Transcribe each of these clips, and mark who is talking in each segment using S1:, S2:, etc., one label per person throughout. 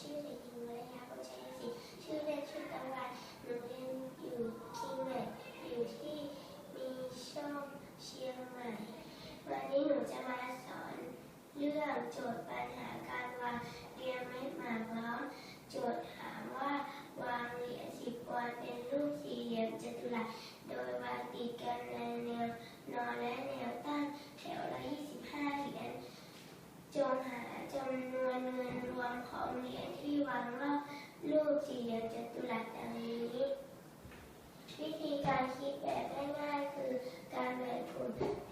S1: ชื่อเด็กหญิงวรัยาโพชัยศรีชื่อเล่นชื่อตะวันหนูเรียนอยู่คิงแมทอยู่ที่มีช่องเชียงใหม่ วันนี้หนูจะมาสอนเรื่องโจทย์ปัญหาการวางเรียงเม็ดหมากพร้อมโจทย์ถามว่าวางเหรียญสิบวอนเป็นรูปสี่เหลี่ยมจัตุรัสโดยวางติดกันอนและแนวตั้งแถวละ25เหรียญ จงหาจำนวนเงินรวมของเหรียญที่วางรอบรูปสี่เหลี่ยมจัตุรัสดังนี้ วิธีการคิดแบบง่ายๆคือการแบ่งกลแ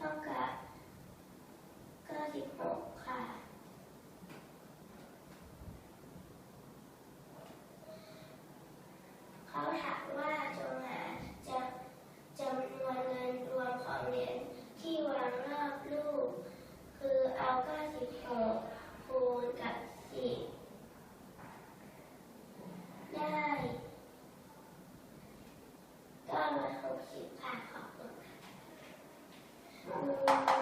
S1: Okay. Thank you.